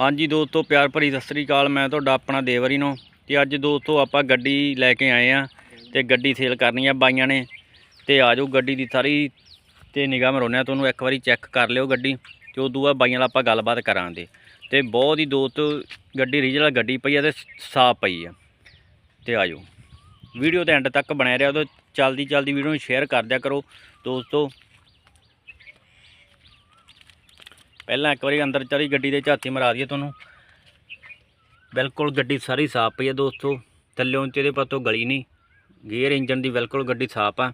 ਹਾਂਜੀ ਦੋਸਤੋ, ਪਿਆਰ ਭਰੀ ਸਤਿ ਸ੍ਰੀ ਅਕਾਲ। ਮੈਂ ਤੁਹਾਡਾ ਆਪਣਾ ਦੇਵਰੀ ਨੂੰ ਤੇ ਅੱਜ ਦੋਸਤੋ ਆਪਾਂ ਗੱਡੀ ਲੈ ਕੇ ਆਏ ਆ ਤੇ ਗੱਡੀ ਸੇਲ ਕਰਨੀ ਆ ਬਾਈਆਂ ਨੇ ਤੇ ਆ ਜਾਓ ਗੱਡੀ ਦੀ ਸਾਰੀ ਤੇ ਨਿਗਾਹ ਮਰਾਉਂਦੇ ਆ, ਤੁਹਾਨੂੰ ਇੱਕ ਵਾਰੀ ਚੈੱਕ ਕਰ ਲਿਓ ਗੱਡੀ ਤੇ ਉਦੋਂ ਬਾਅਦ ਬਾਈਆਂ ਨਾਲ ਆਪਾਂ ਗੱਲਬਾਤ ਕਰਾਂਗੇ। ਤੇ ਬਹੁਤ ਹੀ ਦੋਸਤ, ਗੱਡੀ ਰੀਜਨਲ ਗੱਡੀ ਪਈ ਆ ਤੇ ਸਾਫ਼ ਪਈ ਆ। ਤੇ ਆ ਜਾਓ ਵੀਡੀਓ ਦੇ ਐਂਡ ਤੱਕ ਬਣਿਆ ਰਿਹਾ, ਉਦੋਂ ਚਲਦੀ ਚਲਦੀ ਵੀਡੀਓ ਨੂੰ ਸ਼ੇਅਰ ਕਰ ਦਿਆ ਕਰੋ। ਦੋਸਤੋ ਪਹਿਲਾਂ ਇੱਕ ਵਾਰੀ ਅੰਦਰ ਚਲੀ ਗੱਡੀ ਦੇ ਝਾਤੀ ਮਰਾ ਦਈਏ ਤੁਹਾਨੂੰ। ਬਿਲਕੁਲ ਗੱਡੀ ਸਾਰੀ ਸਾਫ਼ ਪਈ ਹੈ ਦੋਸਤੋ। ਥੱਲਿਓਂ ਤੇ ਇਹਦੇ ਪਤੋਂ ਗਲੀ ਨਹੀਂ। ਗੇਅਰ ਇੰਜਨ ਦੀ ਬਿਲਕੁਲ ਗੱਡੀ ਸਾਫ਼ ਆ।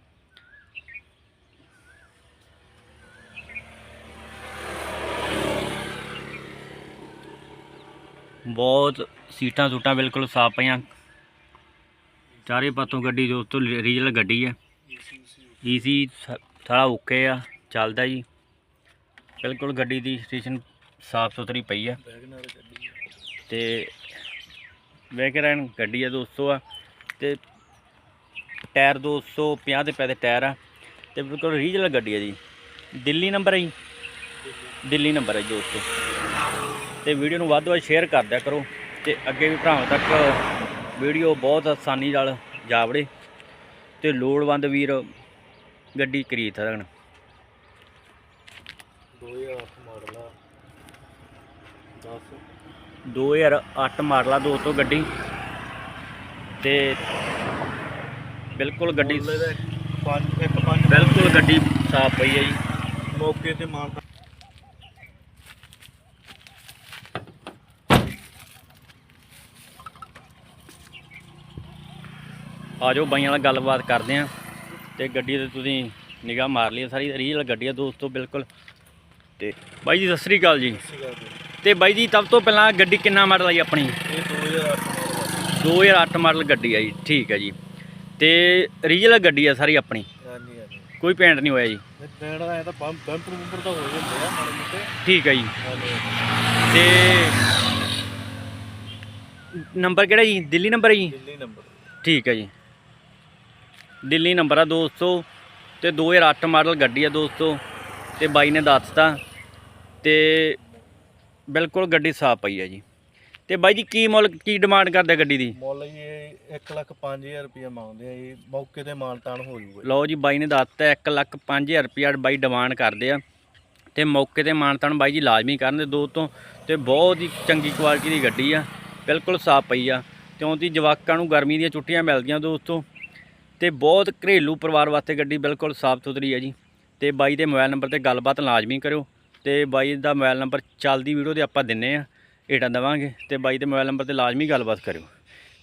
ਬਹੁਤ ਸੀਟਾਂ ਸੂਟਾਂ ਬਿਲਕੁਲ ਸਾਫ਼ ਪਈਆਂ। ਚਾਰੇ ਪਾਸੋਂ ਗੱਡੀ ਦੋਸਤੋ ਰੀਜ਼ਲ ਗੱਡੀ ਹੈ ਈਸੀ ਸਾਰਾ ਓਕੇ ਆ, ਚੱਲਦਾ ਜੀ। ਬਿਲਕੁਲ ਗੱਡੀ ਦੀ ਸਟੇਸ਼ਨ ਸਾਫ਼ ਸੁਥਰੀ ਪਈ ਆ। ਤੇ ਵੈਗਰਨ ਗੱਡੀ ਆ ਦੋਸਤੋ ਆ ਤੇ ਟਾਇਰ 250 ਦੇ ਪੈ ਦੇ ਟਾਇਰ ਆ ਤੇ ਬਿਲਕੁਲ ਰੀਜਨਲ ਗੱਡੀ ਆ ਜੀ। ਦਿੱਲੀ ਨੰਬਰ ਹੈ ਜੀ। ਦਿੱਲੀ ਨੰਬਰ ਹੈ ਜੀ ਦੋਸਤੋ ਤੇ ਵੀਡੀਓ ਨੂੰ ਵੱਧ ਤੋਂ ਵੱਧ ਸ਼ੇਅਰ ਕਰ ਦਿਆ ਕਰੋ ਤੇ ਅੱਗੇ ਵੀ ਭਰਾਵਾਂ ਤੱਕ ਵੀਡੀਓ ਬਹੁਤ ਆਸਾਨੀ ਨਾਲ ਜਾਵੜੇ ਤੇ ਲੋੜਵੰਦ ਵੀਰ ਗੱਡੀ ਖਰੀਦ ਸਕਣ। 2008 ਮਾਡਲ ਆ। 10 2008 ਮਾਡਲ ਆ ਦੋਸਤੋ ਗੱਡੀ। ਤੇ ਬਿਲਕੁਲ ਗੱਡੀ ਮੁੱਲ ਇਹਦਾ ਪੰਜ ਇੱਕ ਪੰਜ ਬਿਲਕੁਲ ਗੱਡੀ ਸਾਫ਼ ਪਈ ਹੈ ਜੀ। ਮੌਕੇ ਤੇ ਮਾਲ ਆ ਜਾਓ ਬਾਈਆਂ ਨਾਲ ਗੱਲਬਾਤ ਕਰਦੇ ਆ। ਤੇ ਗੱਡੀ ਤੇ ਤੁਸੀਂ ਨਿਗਾਹ ਮਾਰ ਲਈ ਸਾਰੀ ਰੀਅਲ ਗੱਡੀ ਆ ਦੋਸਤੋ ਬਿਲਕੁਲ। ਤੇ ਬਾਈ ਜੀ ਸਤਿ ਸ੍ਰੀ ਅਕਾਲ ਜੀ। ਤੇ ਬਾਈ ਜੀ ਸਭ ਤੋਂ ਪਹਿਲਾਂ ਗੱਡੀ ਕਿੰਨਾ ਮਾਡਲ ਆ ਜੀ ਆਪਣੀ? ਇਹ 2008 ਮਾਡਲ 2008 ਮਾਡਲ ਗੱਡੀ ਆ ਜੀ ਠੀਕ ਹੈ ਜੀ। ਤੇ ਰੀਅਲ ਗੱਡੀ ਆ ਸਾਰੀ ਆਪਣੀ? ਆ ਹਾਂਜੀ ਹਾਂਜੀ। ਕੋਈ ਪੈਂਟ ਨਹੀਂ ਹੋਇਆ ਜੀ? ਇਹ ਟ੍ਰੈਂਡ ਦਾ ਇਹ ਤਾਂ ਬੰਪ ਬੰਪਰ ਬੰਪਰ ਤਾਂ ਹੋ ਜਾਂਦੇ ਆ ਮਾੜੇ ਮੋਟੇ। ਠੀਕ ਹੈ ਜੀ। ਤੇ ਨੰਬਰ ਕਿਹੜਾ ਜੀ? ਦਿੱਲੀ ਨੰਬਰ ਹੈ ਜੀ? ਦਿੱਲੀ ਨੰਬਰ। ਠੀਕ ਹੈ ਜੀ। ਦਿੱਲੀ ਨੰਬਰ ਆ ਦੋਸਤੋ। ਤੇ 2008 ਮਾਡਲ ਗੱਡੀ ਆ ਦੋਸਤੋ। ਤੇ ਬਾਈ ਨੇ ਦੱਸਤਾ। ਤੇ ਬਿਲਕੁਲ ਗੱਡੀ ਸਾਫ਼ ਪਈ ਹੈ ਜੀ। ਤੇ ਬਾਈ ਜੀ ਕੀ ਮੁੱਲ ਕੀ ਡਿਮਾਂਡ ਕਰਦੇ ਗੱਡੀ ਦੀ? ਮੁੱਲ ਇਹ 1 ਲੱਖ 5000 ਰੁਪਏ ਮੰਗਦੇ ਆ ਇਹ ਮੌਕੇ ਤੇ ਮਾਲ ਤਾਨ ਹੋ ਜਾਊਗਾ ਜੀ। ਲਓ ਜੀ ਬਾਈ ਨੇ ਦੱਸਤਾ 1 ਲੱਖ 5000 ਰੁਪਇਆ ਬਾਈ ਡਿਮਾਂਡ ਕਰਦੇ ਆ। ਤੇ ਮੌਕੇ ਤੇ ਮਾਨਤਾਨ ਬਾਈ ਜੀ ਲਾਜ਼ਮੀ ਕਰਨ ਦੇ ਦੋ ਤੋਂ ਤੇ ਬਹੁਤ ਹੀ ਚੰਗੀ ਕੁਆਲਿਟੀ ਦੀ ਗੱਡੀ ਆ। ਬਿਲਕੁਲ ਸਾਫ਼ ਪਈ ਆ। ਕਿਉਂਕਿ ਜਵਾਕਾਂ ਨੂੰ ਗਰਮੀ ਦੀਆਂ ਛੁੱਟੀਆਂ ਮਿਲਦੀਆਂ ਦੋਸਤੋ। ਤੇ ਬਹੁਤ ਘਰੇਲੂ ਪਰਿਵਾਰ ਵਾਸਤੇ ਗੱਡੀ ਬਿਲਕੁਲ ਸਾਫ਼ ਸੁਥਰੀ ਹੈ ਜੀ। ਤੇ ਬਾਈ ਦੇ ਮੋਬਾਈਲ ਨੰਬਰ ਤੇ ਗੱਲਬਾਤ ਲਾਜ਼ਮੀ ਕਰਿਓ। ਤੇ ਬਾਈ ਦਾ ਮੋਬਾਈਲ ਨੰਬਰ ਚੱਲਦੀ ਵੀਡੀਓ ਤੇ ਆਪਾਂ ਦਿੰਨੇ ਆ ਏਟਾ ਦਵਾਂਗੇ ਤੇ ਬਾਈ ਦੇ ਮੋਬਾਈਲ ਨੰਬਰ ਤੇ ਲਾਜ਼ਮੀ ਗੱਲਬਾਤ ਕਰਿਓ।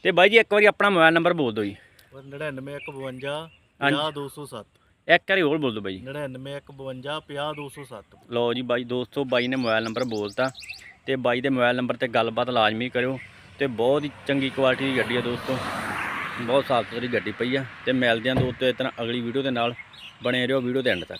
ਤੇ ਬਾਈ ਜੀ ਇੱਕ ਵਾਰੀ ਆਪਣਾ ਮੋਬਾਈਲ ਨੰਬਰ ਬੋਲ ਦਿਓ ਜੀ। 99152 ਹਾਂਜੀ। 50207 ਇੱਕ ਵਾਰੀ ਹੋਰ ਬੋਲ ਦਿਓ ਬਾਈ ਜੀ। 99152 50207 ਲਓ ਜੀ ਬਾਈ ਦੋਸਤੋ ਬਾਈ ਨੇ ਮੋਬਾਈਲ ਨੰਬਰ ਬੋਲਤਾ ਤੇ ਬਾਈ ਦੇ ਮੋਬਾਈਲ ਨੰਬਰ ਤੇ ਗੱਲਬਾਤ ਲਾਜ਼ਮੀ ਕਰਿਓ ਤੇ ਬਹੁਤ ਹੀ ਚੰਗੀ ਕੁਆਲਿਟੀ ਦੀ ਗੱਡੀ ਆ ਦੋਸਤੋ। ਬਹੁਤ ਸਾਫ਼ ਸੁਥਰੀ ਗੱਡੀ ਪਈ ਆ ਤੇ ਮਿਲਦੇ ਆਂ ਦੋਸਤੋ ਇਸ ਤਰ੍ਹਾਂ ਅਗਲੀ ਵੀਡੀਓ ਦੇ ਨਾਲ। ਬਣੇ ਰਹੋ ਵੀਡੀਓ ਦੇ ਐਂਡ ਤੱਕ।